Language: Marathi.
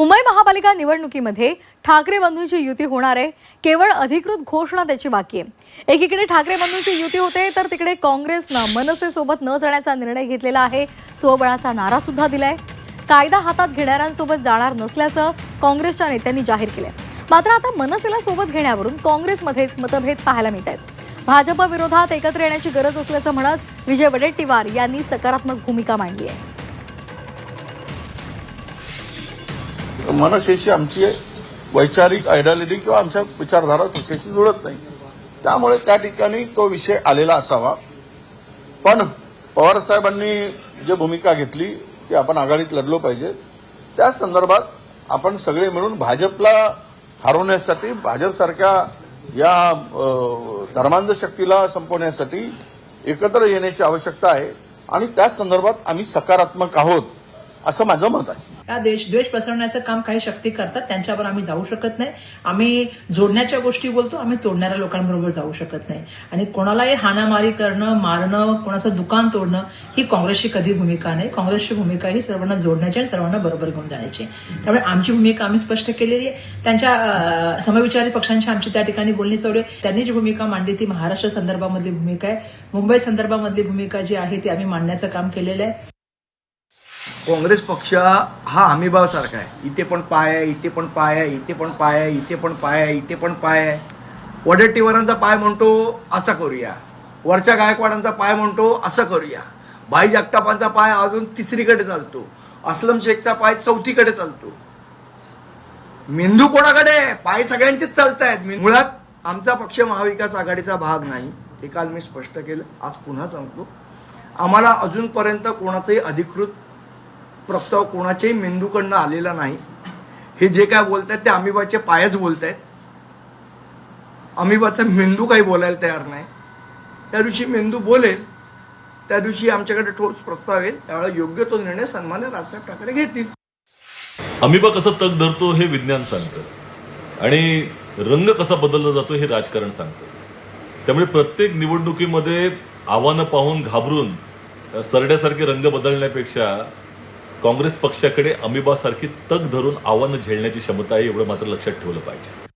मुंबई महापालिका निवडणुकीमध्ये ठाकरे बंधूंची युती होणार आहे. केवळ अधिकृत घोषणा त्याची बाकी आहे. एकीकडे ठाकरे बंधूंची युती होते तर तिकडे काँग्रेसनं मनसेसोबत न जाण्याचा निर्णय घेतलेला आहे. स्वबळाचा नारा सुद्धा दिलाय. कायदा हातात घेणाऱ्यांसोबत जाणार नसल्याचं काँग्रेसच्या नेत्यांनी जाहीर केलंय. मात्र आता मनसेला सोबत घेण्यावरून काँग्रेसमध्येच मतभेद पाहायला मिळत आहेत. भाजप विरोधात एकत्र येण्याची गरज असल्याचं म्हणत विजय वडेट्टीवार यांनी सकारात्मक भूमिका मांडली आहे. मनसेशी आमची वैचारिक आयडियॉलॉजी किंवा आमच्या विचारधारा कशाशी जुळत नाही. त्यामुळे त्या ठिकाणी तो विषय आलेला असावा. पण पवारसाहेबांनी जी भूमिका घेतली की आपण आघाडीत लढलो पाहिजे. त्या संदर्भात आपण सगळे मिळून भाजपला हरवण्यासाठी भाजपसारख्या या धर्मांध शक्तीला संपवण्यासाठी एकत्र येण्याची आवश्यकता आहे. आणि त्या संदर्भात आम्ही सकारात्मक आहोत. असं माझं मत आहे. या देश द्वेष पसरवण्याचं काम काही शक्ती करतात त्यांच्यावर आम्ही जाऊ शकत नाही. आम्ही जोडण्याच्या गोष्टी बोलतो आम्ही तोडणाऱ्या लोकांबरोबर जाऊ शकत नाही. आणि कोणालाही हाणामारी करणं मारणं कोणाचं दुकान तोडणं ही काँग्रेसची कधी भूमिका नाही. काँग्रेसची भूमिका ही सर्वांना जोडण्याची आणि सर्वांना बरोबर घेऊन जाण्याची. त्यामुळे आमची भूमिका आम्ही स्पष्ट केलेली आहे. त्यांच्या समविचारी पक्षांशी आमची त्या ठिकाणी बोलणी चालू आहे. त्यांनी जी भूमिका मांडली ती महाराष्ट्र संदर्भामधली भूमिका आहे. मुंबई संदर्भामधली भूमिका जी आहे ती आम्ही मांडण्याचं काम केलेलं आहे. काँग्रेस पक्ष हा हमीभावसारखा आहे. इथे पण पाय आहे इथे पण पाय आहे इथे पण पाय आहे इथे पण पाय आहे इथे पण पाय आहे. वडेट्टीवारांचा पाय म्हणतो असा करूया. वरच्या गायकवाडांचा पाय म्हणतो असं करूया. भाई जगतापांचा पाय अजून तिसरीकडे चालतो. असलम शेखचा पाय चौथीकडे चालतो. मेंदू कोणाकडे? आहे? पाय सगळ्यांचेच चालत आहेत मुळात आमचा पक्ष महाविकास आघाडीचा भाग नाही. हे काल मी स्पष्ट केलं. आज पुन्हा सांगतो. आम्हाला अजूनपर्यंत कोणाचंही अधिकृत प्रस्ताव कोणाच्याही मेंदूकडनं आलेला नाही. हे जे काय बोलतायत ते अमिबाचे पायच बोलतायत. अमिबाचा मेंदू काही बोलायला तयार नाही. त्या दिवशी मेंदू बोलेल त्या दिवशी आमच्याकडे ठोस प्रस्ताव येईल त्यावेळेला योग्य तो निर्णय सन्मान्य राजसाहेब ठाकरे घेतील. अमिबा कसं तग धरतो हे विज्ञान सांगतं. आणि रंग कसा बदलला जातो हे राजकारण सांगतं. त्यामुळे प्रत्येक निवडणुकीमध्ये आव्हानं पाहून घाबरून सरड्यासारखे रंग बदलण्यापेक्षा काँग्रेस पक्षाकडे अमिबासारखी तग धरून आव्हानं झेलण्याची क्षमता आहे एवढं मात्र लक्षात ठेवलं पाहिजे.